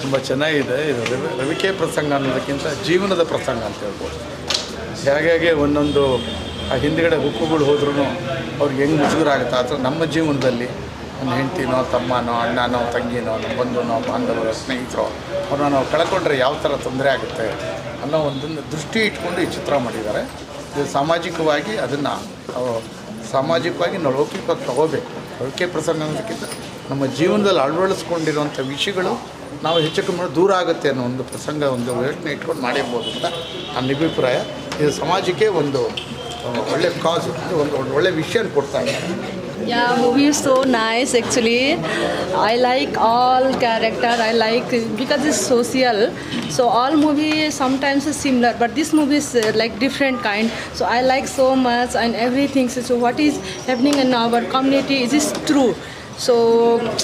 ತುಂಬ ಚೆನ್ನಾಗಿದೆ. ಇದು ರವಿ, ರವಿಕೆ ಪ್ರಸಂಗ ಅನ್ನೋದಕ್ಕಿಂತ ಜೀವನದ ಪ್ರಸಂಗ ಅಂತ ಹೇಳ್ಬೋದು. ಹಾಗಾಗಿ ಒಂದೊಂದು, ಆ ಹಿಂದ್ಗಡೆ ಹುಕ್ಕುಗಳು ಹೋದ್ರೂ ಅವ್ರಿಗೆ ಹೆಂಗೆ ಮುಜುಗರ ಆ ಥರ ನಮ್ಮ ಜೀವನದಲ್ಲಿ ನನ್ನ ಹೆಂಡ್ತಿನೋ, ತಮ್ಮನೋ, ಅಣ್ಣನೋ, ತಂಗಿನೋ, ನಮ್ಮ ಬಂಧುನೋ, ಬಾಂಧವರು, ಸ್ನೇಹಿತರು, ಅವ್ರನ್ನ ನಾವು ಕಳ್ಕೊಂಡ್ರೆ ಯಾವ ಥರ ತೊಂದರೆ ಆಗುತ್ತೆ ಅನ್ನೋ ಒಂದನ್ನು ದೃಷ್ಟಿ ಇಟ್ಕೊಂಡು ಈ ಚಿತ್ರ ಮಾಡಿದ್ದಾರೆ. ಇದು ಸಾಮಾಜಿಕವಾಗಿ ಅದನ್ನು ಸಾಮಾಜಿಕವಾಗಿ ನಾವು ಲೌಕಿಕವಾಗಿ ತಗೋಬೇಕು. ಲೌಕಿಕ ಪ್ರಸಂಗ ಅನ್ನೋದಕ್ಕಿಂತ ನಮ್ಮ ಜೀವನದಲ್ಲಿ ಅಳವಡಿಸ್ಕೊಂಡಿರುವಂಥ ವಿಷಯಗಳು ನಾವು ಹೆಚ್ಚು ಕಮ್ಮಿ ದೂರ ಆಗುತ್ತೆ ಅನ್ನೋ ಒಂದು ಪ್ರಸಂಗ ಒಂದು ಯೋಚನೆ ಇಟ್ಕೊಂಡು ಮಾಡಿರ್ಬೋದು ಅಂತ ನನ್ನ ಅಭಿಪ್ರಾಯ ಇದು ಸಮಾಜಕ್ಕೆ ಒಂದು ಒಳ್ಳೆ ಕಾಸು ಒಂದು ಒಳ್ಳೆ ವಿಷಯ ಕೊಡ್ತಾ ಇದ್ದಾರೆ Yeah, movie is so nice actually. I like all character. I like because it's social. So all movie sometimes is similar, but this movie is uh, like different kind. So I like so much and everything. So, what is happening in our community is true. So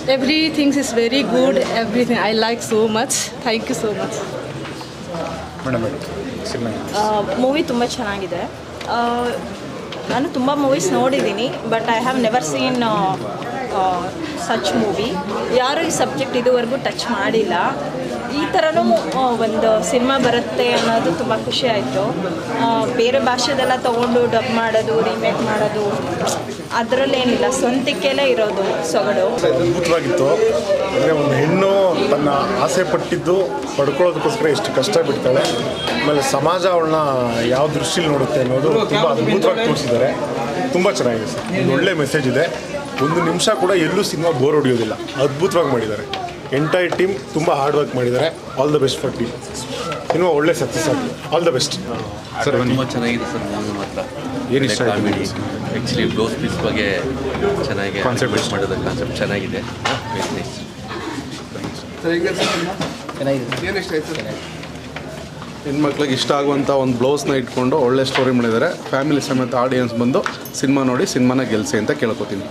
everything is very good. Everything I like so much. Thank you so much. Madam movie ತುಂಬ ಚೆನ್ನಾಗಿದೆ ನಾನು ತುಂಬ movies ನೋಡಿದ್ದೀನಿ but I have never seen such movie ಯಾರು ಈ subject ಇದುವರೆಗೂ touch ಮಾಡಿಲ್ಲ ಈ ಥರನೂ ಒಂದು ಸಿನಿಮಾ ಬರುತ್ತೆ ಅನ್ನೋದು ತುಂಬ ಖುಷಿ ಆಯಿತು. ಬೇರೆ ಭಾಷೆದೆಲ್ಲ ತೊಗೊಂಡು ಡಬ್ ಮಾಡೋದು, ರೀಮೇಕ್ ಮಾಡೋದು, ಅದರಲ್ಲೇನಿಲ್ಲ. ಸ್ವಂತಿಕೆಲೇ ಇರೋದು ಸೊಗಡು. ಅದ್ಭುತವಾಗಿತ್ತು. ಅಂದರೆ ಒಂದು ಹೆಣ್ಣು ತನ್ನ ಆಸೆ ಪಟ್ಟಿದ್ದು ಪಡ್ಕೊಳ್ಳೋದಕ್ಕೋಸ್ಕರ ಎಷ್ಟು ಕಷ್ಟ ಬಿಡ್ತಾಳೆ. ಆಮೇಲೆ ಸಮಾಜ ಅವಳನ್ನ ಯಾವ ದೃಷ್ಟಿಲಿ ನೋಡುತ್ತೆ ಅನ್ನೋದು ತುಂಬ ಅದ್ಭುತವಾಗಿ ತೋರಿಸಿದ್ದಾರೆ. ತುಂಬ ಚೆನ್ನಾಗಿದೆ ಸರ್. ಒಂದು ಒಳ್ಳೆ ಮೆಸೇಜ್ ಇದೆ. ಒಂದು ನಿಮಿಷ ಕೂಡ ಎಲ್ಲೂ ಸಿನಿಮಾ ಬೋರ್ ಹೊಡೆಯೋದಿಲ್ಲ. ಅದ್ಭುತವಾಗಿ ಮಾಡಿದ್ದಾರೆ. ಎಂಟೈರ್ ಟೀಮ್ ತುಂಬ ಹಾರ್ಡ್ ವರ್ಕ್ ಮಾಡಿದ್ದಾರೆ. All the best for team ಇನ್ನೂ ಒಳ್ಳೆ ಸಕ್ಸಸ್ ಆಗಿದೆ ಆಲ್ ದ ಬೆಸ್ಟ್ ಸರ್ ತುಂಬ ಚೆನ್ನಾಗಿದೆ ಸರ್ ಮೂವಿ ಮಾತ್ರ. ಏನ್ ಇಷ್ಟ ಆಯ್ತು? ಕಾಮಿಡಿ? ಆ್ಯಕ್ಚುಲಿ ಬ್ಲೌಸ್ ಪೀಸ್ ಬಗ್ಗೆ ಚೆನ್ನಾಗಿ ಕಾನ್ಸೆಪ್ಟ್ ಕಾನ್ಸೆಪ್ಟ್ ಮಾಡೋದು ಕಾನ್ಸೆಪ್ಟ್ ಚೆನ್ನಾಗಿದೆ. ಹೆಣ್ಮಕ್ಳಿಗೆ ಇಷ್ಟ ಆಗುವಂಥ ಒಂದು ಬ್ಲೌಸ್ನ ಇಟ್ಕೊಂಡು ಒಳ್ಳೆ ಸ್ಟೋರಿ ಮಾಡಿದ್ದಾರೆ. ಫ್ಯಾಮಿಲಿ ಸಮೇತ ಆಡಿಯನ್ಸ್ ಬಂದು ಸಿನಿಮಾ ನೋಡಿ ಸಿನಿಮಾನ ಗೆಲ್ಸಿ ಅಂತ ಕೇಳ್ಕೊತೀನಿ.